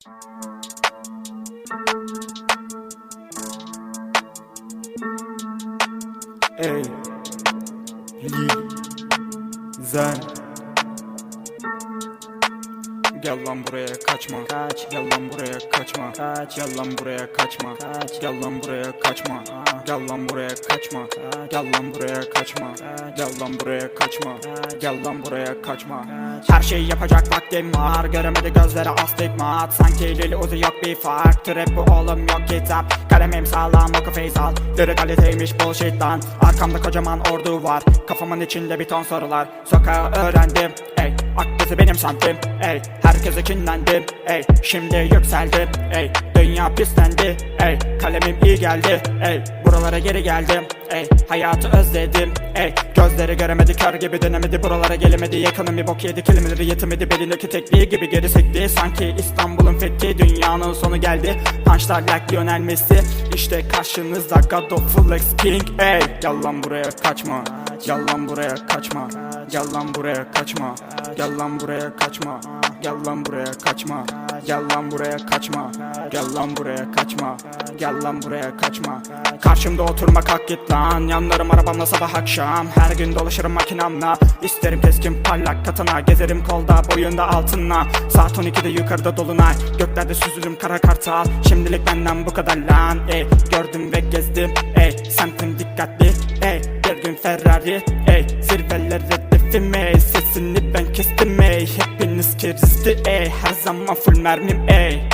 Ey Li Zen Gel lan buraya kaçma. Kaç. Gel lan buraya kaçma. Kaç. Gel lan buraya kaçma. Kaç. Gel lan buraya kaçma. Gel lan buraya kaçma. Gel lan buraya kaçma. Gel lan buraya kaçma. Gel lan buraya kaçma. Her şeyi yapacak vaktim var. Göremedi gözleri astigmat. Sanki Lil Uzi yok bir fark Trap bu oğlum yok kitap. Kalemim sağlam oku feyz al Deri kaliteymiş bullshit lan. Arkamda kocaman ordu var. Kafamın içinde bir ton sorular. Sokağı öğrendim benim santim. Ey Herkese kinlendim ey Şimdi yükseldim ey Dünya pislendi ey Kalemim iyi geldi ey Buralara geri geldim ey Hayatı özledim ey Gözleri göremedi kör gibi dönemedi Buralara gelemedi yakınım bir bok yedi Kelimeleri yetemedi belindeki tekliği gibi geri sekti Sanki İstanbul'un fethi dünyanın sonu geldi Punchlar like Lionel Messi İşte karşınızda God of Flex King ey Gel lan buraya kaçma Gel lan buraya kaçma Gel lan buraya kaçma Gel lan buraya kaçma Gel lan buraya kaçma. Gel lan buraya kaçma. Gel lan buraya kaçma. Gel lan buraya kaçma. Karşımda oturmak hak git lan. Yanlarım arabamla sabah akşam. Her gün dolaşırım makinamla. İsterim keskin parlak katana. Gezerim kolda boyunda altınla. Saat 12'de yukarıda dolunay. Göklerde süzülürüm kara kartal. Şimdilik benden bu kadar lan. Ey Gördüm ve gezdim. Ey Semtim dikkatli. Ey Bir gün Ferrari hedefim ey Sesini ben kestim ey Hepiniz keristi ey. Her zaman full mermim ey